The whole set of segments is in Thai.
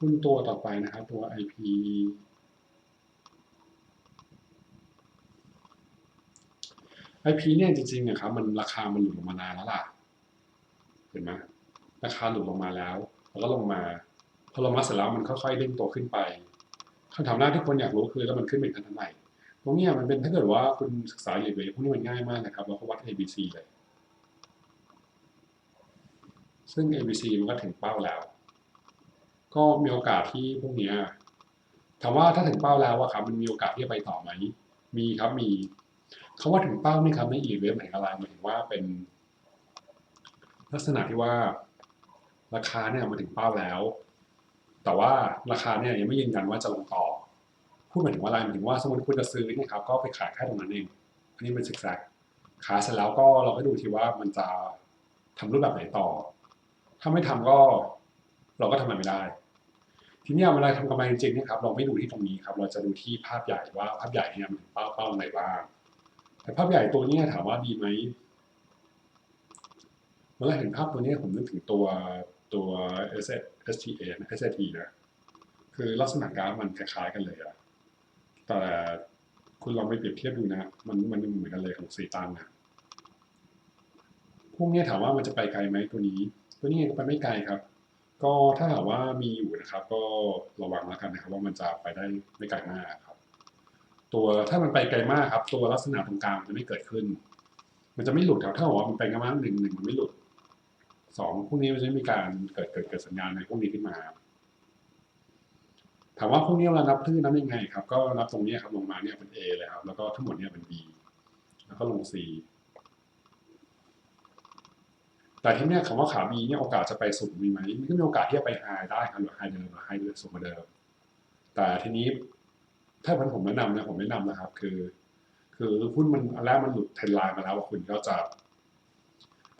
หุ้นตัวต่อไปนะครับ ตัว IP IP เนี่ยจริงๆนะครับมันราคามันหลุดลงมานานแล้วล่ะ เห็นไหมราคาหลุดลงมาแล้ว แล้วก็ลงมา พอลงมาเสร็จแล้วมันค่อยๆเด้งตัวขึ้นไปคำถามแรกที่คนอยากรู้คือแล้วมันขึ้นเป็นขั้นเท่าไหร่ตรงนี้มันเป็นถ้าเกิดว่าคุณศึกษาเหรียญพวกนี้มันง่ายมากนะครับเราก็วัด ABC เลย ซึ่ง ABC มันก็ถึงเป้าแล้ว ก็มีโอกาสที่พวกเนี้ยถามว่าถ้าถึงเป้าแล้วอะครับมันมีโอกาสที่จะไปต่อไหมมีครับมีคาว่าถึงเป้านี่ครับในอีเวนต์หมายถึงอะไรหมายถึงว่าเป็น ลักษณะที่ว่า ราคาเนี่ยมาถึงเป้าแล้ว แต่ว่าราคาเนี่ยยังไม่ยืนยันว่าจะลงต่อพูดหมายถึงว่าอะไรหมายถึงว่าสมมติคุณจะซื้อเนี่ยครับก็ไปขายแค่ตรงนั้นเองอันนี้เป็นซิกแซกขายเสร็จแล้วก็เราก็ดูทีว่ามันจะทำรูปแบบไหนต่อ ถ้าไม่ทำก็เราก็ทำมันไม่ได้ ทีนี้เวลาทำกำไรจริงๆเนะครับเราไม่ดูที่ตรงนี้ครับเราจะดูที่ภาพใหญ่ว่าภาพใหญ่เนี่ยมันเป้าเป้าไหนบ้างแต่ภาพใหญ่ตัวนี้ถามว่าดีไหมเมื่อเห็นภาพตัวนี้ผมนึกถึงตัวตัว S S T A นะ S T นะคือลักษณะกราฟมันคล้ายๆกันเลยอะแต่คุณลองไปเปรียบเทียบดูนะ มันมันเหมือนกันเลยของสีตังค์นะพวกนี้ถามว่ามันจะไปไกลไหมตัวนี้ ตัวนี้ก็ไปไม่ไกลครับ ก็ถ้าหากว่ามีอยู่นะครับ ก็ระวังแล้วกันนะครับว่ามันจะไปได้ไม่ไกลมากครับ ตัวถ้ามันไปไกลมากครับ ตัวลักษณะตรงกลางมันจะไม่เกิดขึ้น มันจะไม่หลุดครับถ้าบอกว่ามันไปไกลมากหนึ่งหนึ่งมันไม่หลุดสองพวกนี้มันจะไม่มีการเกิดเกิดเกิดสัญญาณในพวกนี้ขึ้นมา ถามว่าพวกนี้เรานับชื่อนับยังไงครับ ก็นับตรงนี้ครับลงมาเนี่ยเป็น A เลยครับแล้วก็ทั้งหมดเนี่ยเป็น B แล้วก็ลง C แต่ที่เนี่ยคำว่าขา B เนี่ยโอกาสจะไปสุดมีไหมมันก็มีโอกาสที่จะไป high ได้ครับหรือ high เดิมหรือ high เดิมสูงกว่าเดิม แต่ทีนี้ถ้าเป็นผมแนะนำนะผมแนะนำนะครับ คือ คือหุ้นมันอันแรกมันหลุดเทรนไลน์มาแล้วคุณก็จะ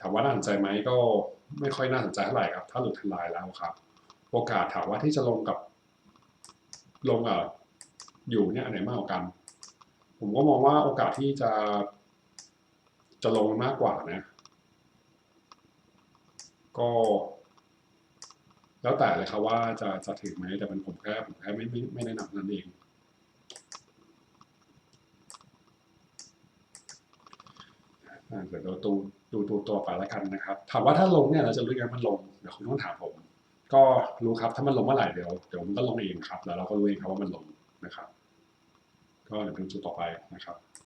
ถามว่าน่าสนใจไหมก็ไม่ค่อยน่าสนใจเท่าไหร่ครับ ถ้าหลุดเทรนไลน์แล้วครับ โอกาสถามว่าที่จะลงกับลงอะอยู่เนี่ยอันไหนมากกว่ากัน ผมก็มองว่าโอกาสที่จะจะลงมากกว่านะ ก็ แล้วแต่เลยครับว่าจะจะถึงไหมแต่เป็นผมแค่ผมแค่ไม่ไม่ไม่แนะนำนั่นเองอ่าเดี๋ยวเราดูดูดูตัวไปแล้วกันนะครับ ถามว่าถ้าลงเนี่ยเราจะรู้ยังไงมันลงเดี๋ยวคุณต้องถามผม ก็รู้ครับถ้ามันลงเมื่อไหร่เดี๋ยวเดี๋ยวมันก็ลงเองครับ แล้วเราก็รู้เองครับว่ามันลงนะครับ ก็เดี๋ยวเป็นจุดต่อไปนะครับ